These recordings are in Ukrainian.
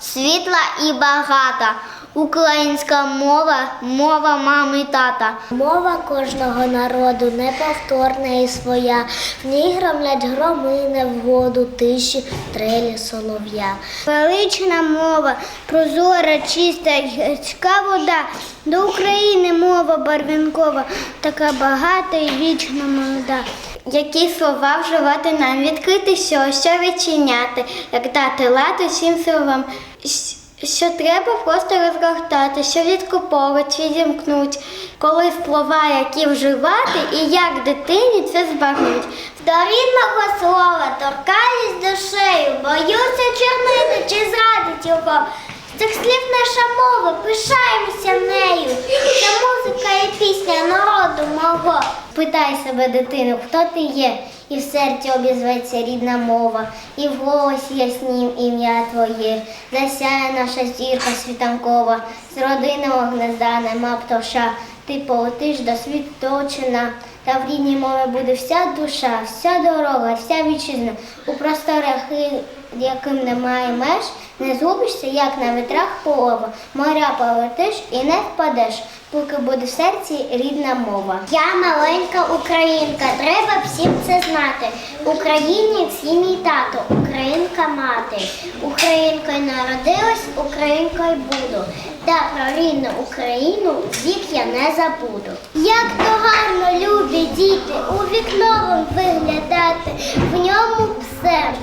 світла і багата. Українська мова мова мами і тата. Мова кожного народу неповторна і своя. В ній громлять громи невгоду, тиші, трелі солов'я. Велична мова, прозора, чиста, гірська вода. До України мова барвінкова, така багата і вічно молода. Які слова вживати нам відкрити, що, що відчиняти, як дати лад усім словам, що треба просто розгортати, що відкуповувати, відімкнуть, коли слова, які вживати, і як дитині це збагнуть. До рідного слова торкаюсь душею, боюся чернити чи зрадить його. Цих слів наша мова, пишаємося нею. Це музика і пісня народу мого. Питай себе, дитину, хто ти є, і в серці обізветься рідна мова, і в голосі яснім ім'я твоє. Засяє наша зірка світанкова, з родинного гнезда нема птоша. Ти полетиш до світочина, та в рідній мові буде вся душа, вся дорога, вся вітчизна. У просторах, яким немає меж, не згубишся, як на вітрах полова. Моря полетиш і не впадеш, поки буде в серці рідна мова. Я маленька українка, треба всім це знати. Україні всі мій тато, українка мати. Українкою народилась, українкою буду. Та про рідну Україну вік я не забуду. Як то гарно, любі діти, у вікно вам виглядати, в ньому все.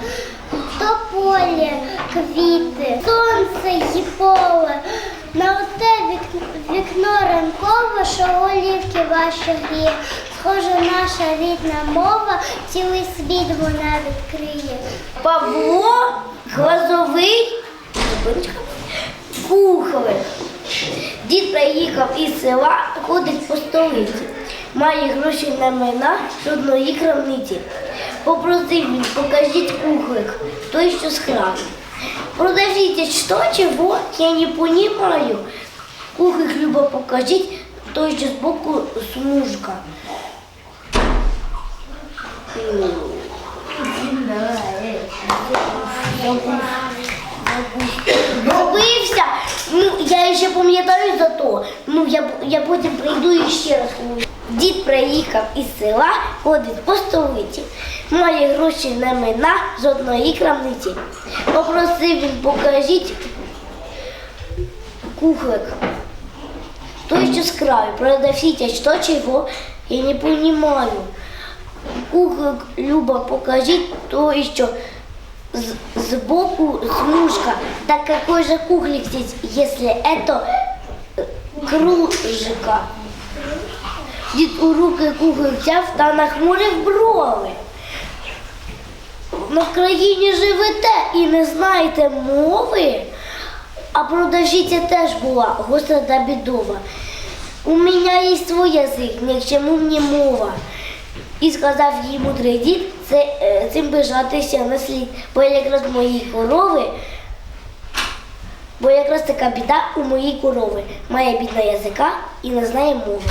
То поле, квіти, сонце і поле. На оте вікно, ранкове, що голівки ваші гріє. Схоже, наша рідна мова, цілий світ вона відкриє. Павло Глазовий кухар. Дід приїхав із села, ходить по столиці. Має гроші на майна жодної крамниці. Попросив він, покажіть кухлик, той, що з храму. Продажите что, чего, я не понимаю. Кухлик любо покажіть, той, що збоку смужка. Добився. Ну, я ще пам'ятаю за то. Ну, я, я потім прийду і ще раз. Дід приїхав із села, ходить по столиці. Має гроші на мина з одної крамниці. Попросив він, покажіть кухлик. Той, що з краю, продавците, что чего, я не понимаю. Кухлик, Люба, покажіть то, що з- сбоку смужка. Так какой же кухлик здесь, если это э, кружка? Дід у руки кухлик взяв та нахмурив брови. На країні живете і не знаєте мови, а продажиця теж була гостра та бідова. У мене є свій язик, ні к чому мені мова. І сказав їй мудрий дід, це, е, цим бежатися не слід, бо якраз мої корови, бо якраз така біда у моїй корови. Має бідна язика і не знає мови.